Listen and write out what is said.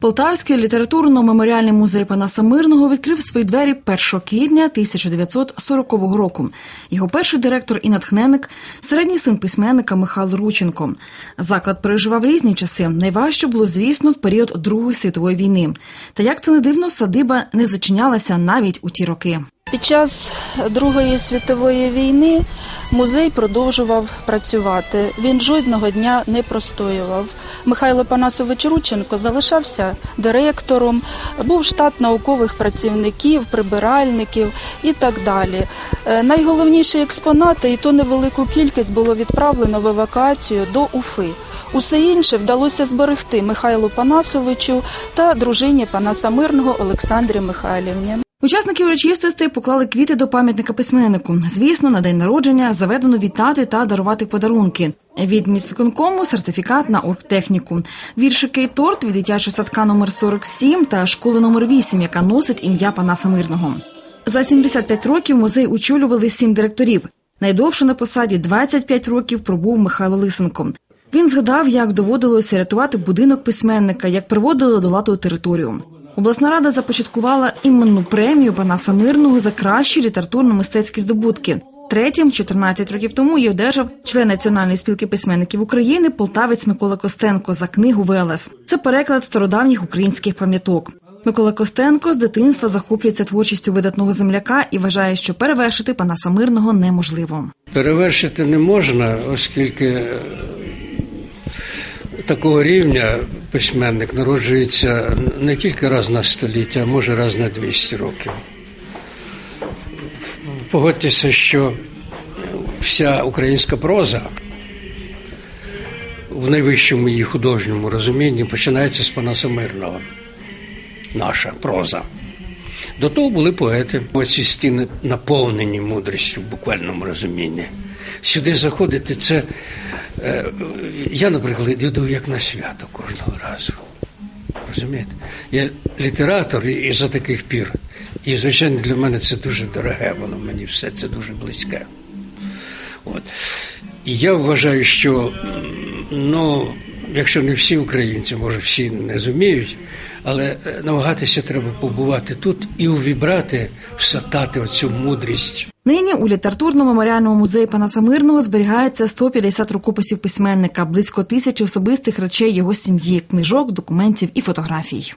Полтавський літературно-меморіальний музей Панаса Мирного відкрив свої двері 1 квітня 1940 року. Його перший директор і натхненник – середній син письменника Михайло Рученко. Заклад переживав різні часи. Найважче було, звісно, в період Другої світової війни. Та як це не дивно, садиба не зачинялася навіть у ті роки. Під час Другої світової війни музей продовжував працювати. Він жодного дня не простоював. Михайло Панасович Рученко залишався директором, був штат наукових працівників, прибиральників і так далі. Е, Найголовніші експонати, і то невелику кількість було відправлено в евакуацію до Уфи. Усе інше вдалося зберегти Михайлу Панасовичу та дружині Панаса Мирного Олександрі Михайлівні. Учасники урочистостей поклали квіти до пам'ятника письменнику. Звісно, на день народження заведено вітати та дарувати подарунки. Від міськвиконкому сертифікат на оргтехніку. Віршики й торт від дитячого садка номер 47 та школи номер 8, яка носить ім'я Панаса Мирного. За 75 років музей очолювали сім директорів. Найдовше на посаді 25 років пробув Михайло Лисенко. Він згадав, як доводилося рятувати будинок письменника, як приводили до ладу територію. Обласна рада започаткувала іменну премію Панаса Мирного за кращі літературно-мистецькі здобутки. Третім, 14 років тому, її одержав член Національної спілки письменників України полтавець Микола Костенко за книгу Велес. Це переклад стародавніх українських пам'яток. Микола Костенко з дитинства захоплюється творчістю видатного земляка і вважає, що перевершити Панаса Мирного неможливо. Перевершити не можна, оскільки е, такого рівня письменник народжується не тільки раз на століття, а може раз на 200 років. Погодьтеся, що вся українська проза в найвищому її художньому розумінні починається з Панаса Мирного. Наша проза. До того були поети. Оці стіни наповнені мудрістю в буквальному розумінні. Сюди заходити це. Е, Я, наприклад, йду як на свято кожного разу. Розумієте? Я літератор і, за таких пір. І, звичайно, для мене це дуже дороге, воно мені все це дуже близьке. От. І я вважаю, що ну, якщо не всі українці, може всі не зуміють, але е, намагатися треба побувати тут і увібрати, всатати оцю мудрість. Нині у літературно-меморіальному музеї Пана Самирного зберігається 150 рукописів письменника, близько тисячі особистих речей його сім'ї, книжок, документів і фотографій.